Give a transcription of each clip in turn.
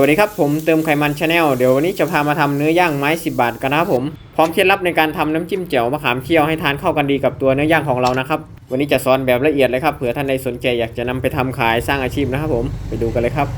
วัสดีครับ ผมเติมไขมันชาแนลเดี๋ยววันนี้จะพามาทำเนื้อย่างไม้10 บาทกันนะครับผมพร้อมเคล็ดลับในการทำน้ำจิ้มแจ่วมะขามเคี่ยวให้ทานเข้ากันดีกับตัวเนื้อย่างของเรานะครับ วันนี้จะสอนแบบละเอียดเลยครับเผื่อท่านใดสนใจอยากจะนำไปทำขายสร้างอาชีพนะครับผมไปดูกันเลยครับ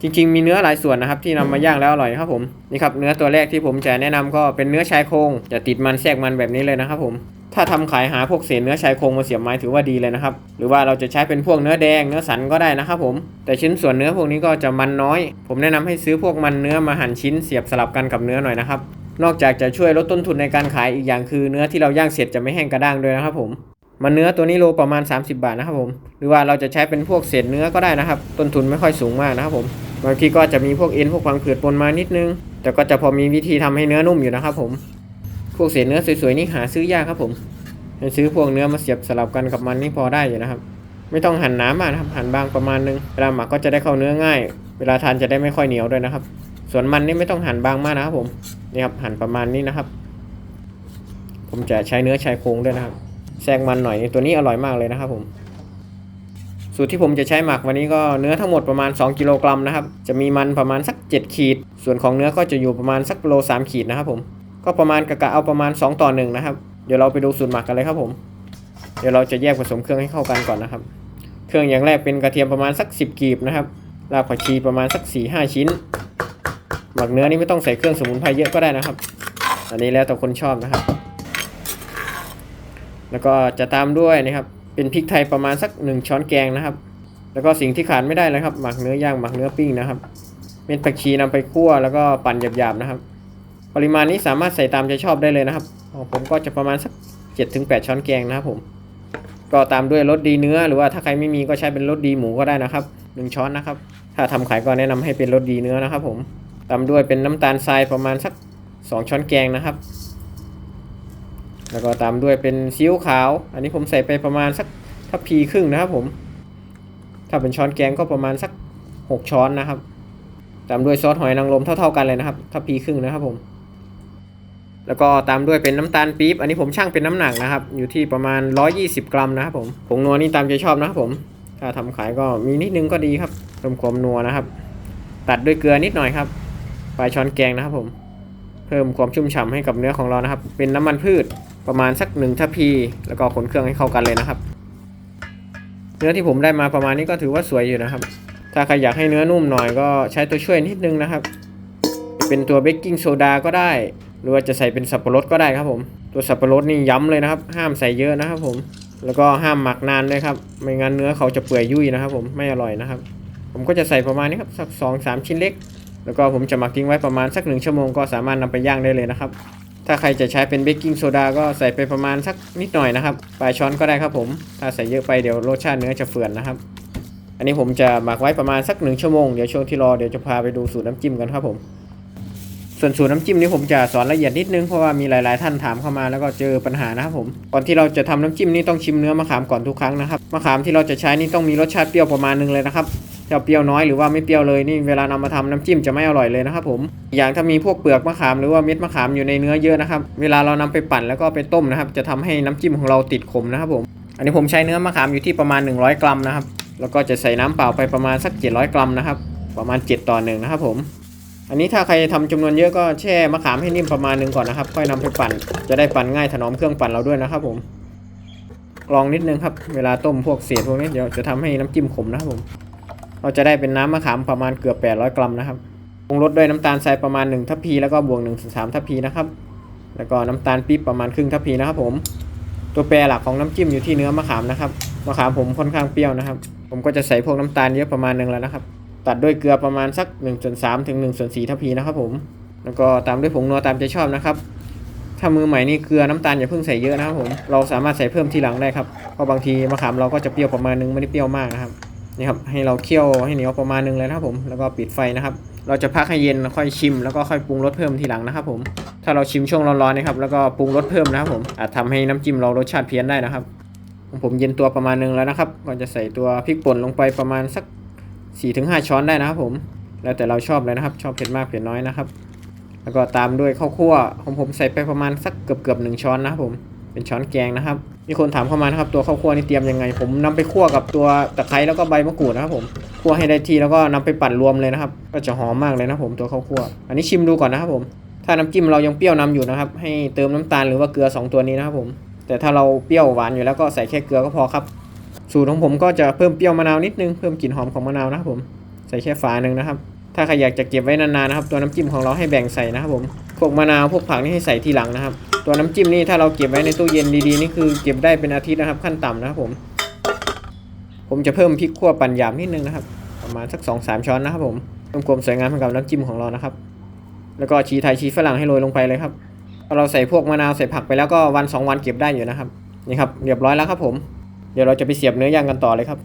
จริงๆ มีเนื้อหลายส่วนนะครับที่นำมาย่างแล้วอร่อยครับผมนี่ครับเนื้อตัวแรกที่ผมจะแนะนำก็เป็นเนื้อชายโครงจะติดมันแทรกมันแบบนี้เลยนะครับผม ถ้าทำขายหาพวกเศษเนื้อชายโครงมาเสียบไม้ถือว่าดีเลยนะครับ หรือว่าเราจะใช้เป็นพวกเนื้อแดงเนื้อสันก็ได้นะครับผม แต่ชิ้นส่วนเนื้อพวกนี้ก็จะมันน้อย ผมแนะนำให้ซื้อพวกมันเนื้อมาหั่นชิ้นเสียบสลับกันกับเนื้อหน่อยนะครับ นอกจากจะช่วยลดต้นทุนในการขายอีกอย่างคือเนื้อที่เราย่างเสร็จจะไม่แห้งกระด้างด้วยนะครับผมมันเนื้อตัวนี้โลประมาณ 30 บาทนะครับผม หรือว่าเราจะใช้เป็นพวกเศษเนื้อก็ได้นะครับ ต้นทุนไม่ค่อยสูงมากนะครับผม บางทีก็จะมีพวกเอ็นพวกพังผืดปนมานิดนึง แต่ก็จะพอมีวิธีทำให้เนื้อนุ่มอยู่นะครับผม พวกเศษเนื้อสวยๆนี่หาซื้อยากครับผมให้ซื้อพวกเนื้อมาเสียบสลับกันกับมันนี่พอได้อยู่นะครับ ไม่ต้องหั่นหนามากนะครับหั่นบางประมาณนึงเวลาหมักก็จะได้เข้าเนื้อง่าย เวลาทานจะได้ไม่ค่อยเหนียวด้วยนะครับ ส่วนมันนี่ไม่ต้องหั่นบางมากนะครับผมนี่ครับหั่นประมาณนี้นะครับ ผมจะใช้เนื้อชายโครงด้วยนะครับแทรกมันหน่อยตัวนี้อร่อยมากเลยนะครับผมสูตรที่ผมจะใช้หมักวันนี้ก็เนื้อทั้งหมดประมาณ 2 กิโลกรัมนะครับ จะมีมันประมาณสัก 7 ขีด ส่วนของเนื้อก็จะอยู่ประมาณสักโล3ขีดนะครับผม ก็ประมาณกะกะเอาประมาณ 2 ต่อ1นะครับ เดี๋ยวเราไปดูสูตรหมักกันเลยครับผม เดี๋ยวเราจะแยกผสมเครื่องให้เข้ากันก่อนนะครับ เครื่องอย่างแรกเป็นกระเทียมประมาณสัก 10กีบนะครับ รากผักชีประมาณสัก4-5ชิ้น หมักเนื้อนี่ไม่ต้องใส่เครื่องสมุนไพรเยอะก็ได้นะครับ อันนี้แล้วแต่คนชอบนะครับ แล้วก็จะตามด้วยนะครับ เป็นพริกไทยประมาณสัก 1 ช้อนแกงนะครับ แล้วก็สิ่งที่ขาดไม่ได้เลยครับ หมักเนื้อย่างหมักเนื้อปิ้งนะครับ เม็ดผักชีนำไปคั่วแล้วก็ปั่นหยาบๆนะครับ ปริมาณนี้สามารถใส่ตามใจชอบได้เลยนะครับของผมก็จะประมาณสัก7-8 ช้อนแกงนะครับผม ก็ตามด้วยรสดีเนื้อ หรือว่าถ้าใครไม่มีก็ใช้เป็นรสดีหมูก็ได้นะครับ 1 ช้อนนะครับ ถ้าทำขายก็แนะนำให้เป็นรสดีเนื้อนะครับ ผม ตามด้วยเป็นน้ำตาลทรายประมาณสัก 2 ช้อนแกงนะครับ แล้วก็ตามด้วยเป็นซีอิ๊วขาว อันนี้ผมใส่ไปประมาณสักทัพพีครึ่งนะครับผม ถ้าเป็นช้อนแกงก็ประมาณสัก 6 ช้อนนะครับ ตามด้วยซอสหอยนางรมเท่า ๆกันเลยนะครับทัพพีครึ่งนะครับผม แล้วก็ตามด้วยเป็นน้ำตาลปี๊บ อันนี้ผมช่างเป็นน้ำหนักนะครับ อยู่ที่ประมาณ 120 กรัมนะครับผมผงนัวนี่ตามใจชอบนะครับผม ถ้าทำขายก็มีนิดนึงก็ดีครับเพิ่มความนัวนะครับ ตัดด้วยเกลือนิดหน่อยครับปลายช้อนแกงนะครับผม เพิ่มความชุ่มฉ่ำให้กับเนื้อของเรานะครับ เป็นน้ำมันพืชประมาณสักหนึ่งทัพพี แล้วก็ขนเครื่องให้เข้ากันเลยนะครับ เนื้อที่ผมได้มาประมาณนี้ก็ถือว่าสวยอยู่นะครับ ถ้าใครอยากให้เนื้อนุ่มหน่อยก็ใช้ตัวช่วยนิดนึงนะครับ เป็นตัวเบกกิ้งโซดาก็ได้ หรือว่าจะใส่เป็นสับปะรดก็ได้ครับผม ตัวสับปะรดนี่ย้ำเลยนะครับ ห้ามใส่เยอะนะครับผม แล้วก็ห้ามหมักนานด้วยครับ ไม่งั้นเนื้อเขาจะเปื่อยยุ่ยนะครับ ผมไม่อร่อยนะครับ ผมก็จะใส่ประมาณนี้ครับสักสองสามชิ้นเล็ก แล้วก็ผมจะหมักทิ้งไว้ประมาณสักหนึ่งชั่วโมงก็สามารถนำไปย่างได้เลยนะครับ ถ้าใครจะใช้เป็นเบกกิ้งโซดาก็ใส่ไปประมาณสักนิดหน่อยนะครับปลายช้อนก็ได้ครับผม ถ้าใส่เยอะไปเดี๋ยวรสชาติเนื้อจะเฟื่อนนะครับ อันนี้ผมจะหมักไว้ประมาณสักหนึ่งชั่วโมงเดี๋ยวช่วงที่รอเดี๋ยวจะพาไปดูสูตรน้ำจิ้มกันครับผม ส่วนสูตรน้ำจิ้มนี้ผมจะสอนละเอียดนิดนึงเพราะว่ามีหลาย ๆ ท่านถามเข้ามาแล้วก็เจอปัญหานะครับผมก่อนที่เราจะทำน้ำจิ้มนี่ต้องชิมเนื้อมะขามก่อนทุกครั้งนะครับมะขามที่เราจะใช้นี่ต้องมีรสชาติเปรี้ยวประมาณนึงเลยนะครับถ้าเปรี้ยวน้อยหรือว่าไม่เปรี้ยวเลยนี่เวลานำมาทำน้ำจิ้มจะไม่อร่อยเลยนะครับผมอย่างถ้ามีพวกเปลือกมะขามหรือว่าเม็ดมะขามอยู่ในเนื้อเยอะนะครับเวลาเรานำไปปั่นแล้วก็ไปต้มนะครับจะทำให้น้ำจิ้มของเราติดขมนะครับผมอันนี้ผมใช้เนื้อมะขามอยู่ที่ประมาณ 100 กรัมนะครับแล้วก็จะใส่น้ำเปล่าไปประมาณสัก 700 กรัมนะครับประมาณ 7 ต่อหนึ่งนะครับผม อันนี้ถ้าใครทำจำนวนเยอะก็แช่มะขามให้นิ่มประมาณนึงก่อนนะครับ ค่อยนำไปปั่น จะได้ปั่นง่ายถนอมเครื่องปั่นเราด้วยนะครับผมลองนิดนึงครับ เวลาต้มพวกเศษพวกนี้เดี๋ยวจะทำให้น้ำจิ้มขมนะครับผม เราจะได้เป็นน้ำมะขามประมาณเกือบ 800 กรัมนะครับปรุงรสด้วยน้ำตาลทรายประมาณ1ทัพพีแล้วก็บวก1 3ทัพพีนะครับ แล้วก็น้ำตาลปี๊บประมาณครึ่งทัพพีนะครับผม ตัวแปรหลักของน้ำจิ้มอยู่ที่เนื้อมะขามนะครับ มะขามผมค่อนข้างเปรี้ยวนะครับ ผมก็จะใส่พวกน้ำตาลเยอะประมาณนึงแล้วนะครับ ตัดด้วยเกลือประมาณสัก1ส่วน3ถึง1ส่วน4ทัพพีนะครับผมแล้วก็ตามด้วยผงนัวตามใจชอบนะครับ ถ้ามือใหม่นี่เกลือน้ำตาลอย่าเพิ่งใส่เยอะนะครับผมเราสามารถใส่เพิ่มทีหลังได้ครับเพราะบางทีมะขามเราก็จะเปรี้ยวประมาณนึงไม่ได้เปรี้ยวมากนะครับนี่ครับให้เราเคี่ยวให้เหนียวประมาณนึงเลยนะครับผมแล้วก็ปิดไฟนะครับ เราจะพักให้เย็นค่อยชิม แล้วก็ค่อยปรุงรสเพิ่มทีหลังนะครับผมถ้าเราชิมช่วงร้อนๆนะครับแล้วก็ปรุงรสเพิ่มนะครับผมอาจทำให้น้ำจิ้มเรารสชาติเพี้ยนได้นะครับผมเย็นตัวประมาณนึงแล้วนะครับก็จะใส่ตัวพริกป่นลงไปประมาณสัก 4-5ช้อนได้นะครับผม แล้วแต่เราชอบเลยนะครับ ชอบเผ็ดมากเผ็ดน้อยนะครับ แล้วก็ตามด้วยข้าวคั่วของผมใส่ไปประมาณสักเกือบเกือบๆหนึ่งช้อนนะครับผม เป็นช้อนแกงนะครับ มีคนถามเข้ามานะครับตัวข้าวคั่วนี่เตรียมยังไง ผมนำไปคั่วกับตัวตะไคร้แล้วก็ใบมะกรูดนะครับผม คั่วให้ได้ที่แล้วก็นำไปปั่นรวมเลยนะครับ ก็จะหอมมากเลยนะครับผมตัวข้าวคั่ว อันนี้ชิมดูก่อนนะครับผม ถ้าน้ำจิ้มเรายังเปรี้ยวนำอยู่นะครับ ให้เติมน้ำตาลหรือว่าเกลือสองตัวนี้นะครับผม แต่ถ้าเราเปรี้ยวหวานอยู่แล้วก็ใส่แค่เกลือก็พอครับ สูตรของผมก็จะเพิ่มเปรี้ยวมะนาวนิดนึง เพิ่มกลิ่นหอมของมะนาวนะครับผม ใส่แค่ฝาหนึ่งนะครับ ถ้าใครอยากจะเก็บไว้นานๆนะครับ ตัวน้ำจิ้มของเราให้แบ่งใส่นะครับผม พวกมะนาวพวกผักนี่ให้ใส่ทีหลังนะครับ ตัวน้ำจิ้มนี่ถ้าเราเก็บไว้ในตู้เย็นดีๆนี่คือเก็บได้เป็นอาทิตย์นะครับขั้นต่ำนะครับผม ผมจะเพิ่มพริกขั่วปั่นหยาบนิดนึงนะครับ ประมาณสัก2อสามช้อนนะครับผมเพิ่มความสวยงามให้กับน้ำจิ้มของเรานะครับ แล้วก็ชีไทยชีฝรั่งให้โรยลงไปเลยครับพอเราใส่พวกมะนาวใส่ผักไปแล้วก็วันสองวันเก็บได้อยู่นะครับนี่ครับเรียบร้อยแล้วครับผม เดี๋ยวเราจะไปเสียบเนื้อย่างกันต่อเลยครับ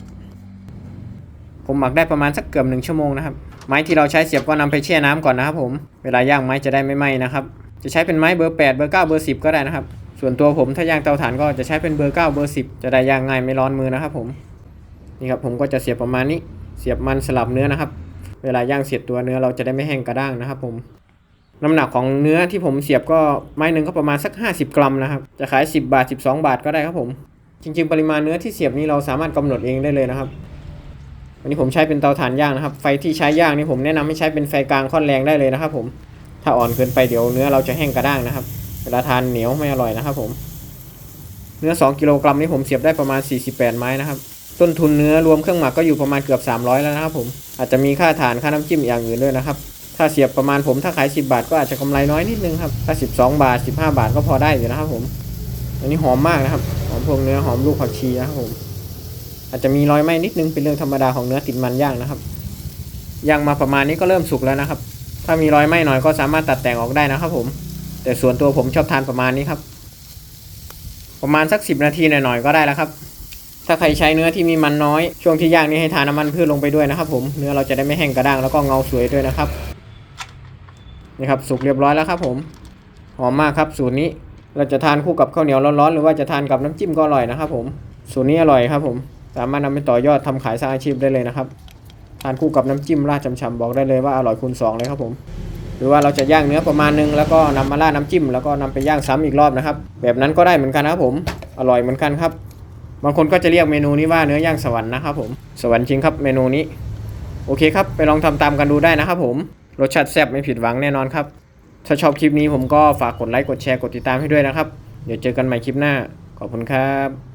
ผมหมักได้ประมาณสักเกือบหนึ่งชั่วโมงนะครับ ไม้ที่เราใช้เสียบก็นำไปแช่น้ำก่อนนะครับผม เวลาย่างไม้จะได้ไม่ไหม้นะครับ จะใช้เป็นไม้เบอร์8เบอร์9เบอร์10 ก็ได้นะครับ ส่วนตัวผมถ้าย่างเตาถ่านก็จะใช้เป็นเบอร์9เบอร์10 จะได้ย่างง่ายไม่ร้อนมือนะครับผม นี่ครับผมก็จะเสียบประมาณนี้ เสียบมันสลับเนื้อนะครับ เวลาย่างเสียบตัวเนื้อเราจะได้ไม่แห้งกระด้างนะครับผมน้ำหนักของเนื้อที่ผมเสียบก็ไม้หนึ่งก็ประมาณสัก 50 กรัมนะครับ จะขาย 10 บาท 12 บาทก็ได้ครับผม จริง ๆ ปริมาณเนื้อที่เสียบนี้เราสามารถกำหนดเองได้เลยนะครับ วันนี้ผมใช้เป็นเตาถ่านย่างนะครับ ไฟที่ใช้ย่างนี่ผมแนะนำให้ใช้เป็นไฟกลางค่อนแรงได้เลยนะครับ ผม ถ้าอ่อนเกินไปเดี๋ยวเนื้อเราจะแห้งกระด้างนะครับ เวลาทานเหนียวไม่อร่อยนะครับ ผม เนื้อ 2 กิโลกรัมนี่ผมเสียบได้ประมาณ 48 ไม้นะครับ ต้นทุนเนื้อรวมเครื่องหมักก็อยู่ประมาณเกือบ 300 แล้วนะครับ ผม อาจจะมีค่าถ่านค่าน้ำจิ้มอย่างอื่นด้วยนะครับ ถ้าเสียบประมาณผมถ้าขาย 10 บาทก็อาจจะกำไรน้อยนิดนึงครับ ถ้า 12 บาท 15 บาทก็พอได้อยู่นะครับผม อันนี้หอมมากนะครับ หอมพวกเนื้อหอมลูกผักชีนะครับผม อาจจะมีรอยไหม้นิดนึงเป็นเรื่องธรรมดาของเนื้อติดมันย่างนะครับ ย่างมาประมาณนี้ก็เริ่มสุกแล้วนะครับ ถ้ามีรอยไหม้หน่อยก็สามารถตัดแต่งออกได้นะครับ ผม แต่ส่วนตัวผมชอบทานประมาณนี้ครับ ประมาณสัก 10 นาทีหน่อยๆก็ได้แล้วครับ ถ้าใครใช้เนื้อที่มีมันน้อย ช่วงที่ย่างนี่ให้ทานน้ำมันพืชลงไปด้วยนะครับ ผม เนื้อเราจะได้ไม่แห้งกระด้างแล้วก็เงาสวยด้วยนะครับ นี่ครับสุกเรียบร้อยแล้วครับ ผม หอมมากครับสูตรนี้ เราจะทานคู่กับข้าวเหนียวร้อนๆหรือว่าจะทานกับน้ำจิ้มก็อร่อยนะครับผมสูตรนี้อร่อยครับผม สามารถนำไปต่อยอดทำขายสร้างอาชีพได้เลยนะครับ ทานคู่กับน้ำจิ้มราดจำๆบอกได้เลยว่าอร่อยคูณสองเลยครับผม หรือว่าเราจะย่างเนื้อประมาณนึงแล้วก็นำมาราดน้ำจิ้มแล้วก็นำไปย่างซ้ำอีกรอบนะครับ แบบนั้นก็ได้เหมือนกันนะครับผม อร่อยเหมือนกันครับ บางคนก็จะเรียกเมนูนี้ว่าเนื้อย่างสวรรค์นะครับผม สวรรค์จริงครับเมนูนี้ โอเคครับ ไปลองทำตามกันดูได้นะครับผม รสชาติแซ่บไม่ผิดหวังแน่นอนครับ ถ้าชอบคลิปนี้ผมก็ฝากกดไลค์กดแชร์กดติดตามให้ด้วยนะครับ เดี๋ยวเจอกันใหม่คลิปหน้า ขอบคุณครับ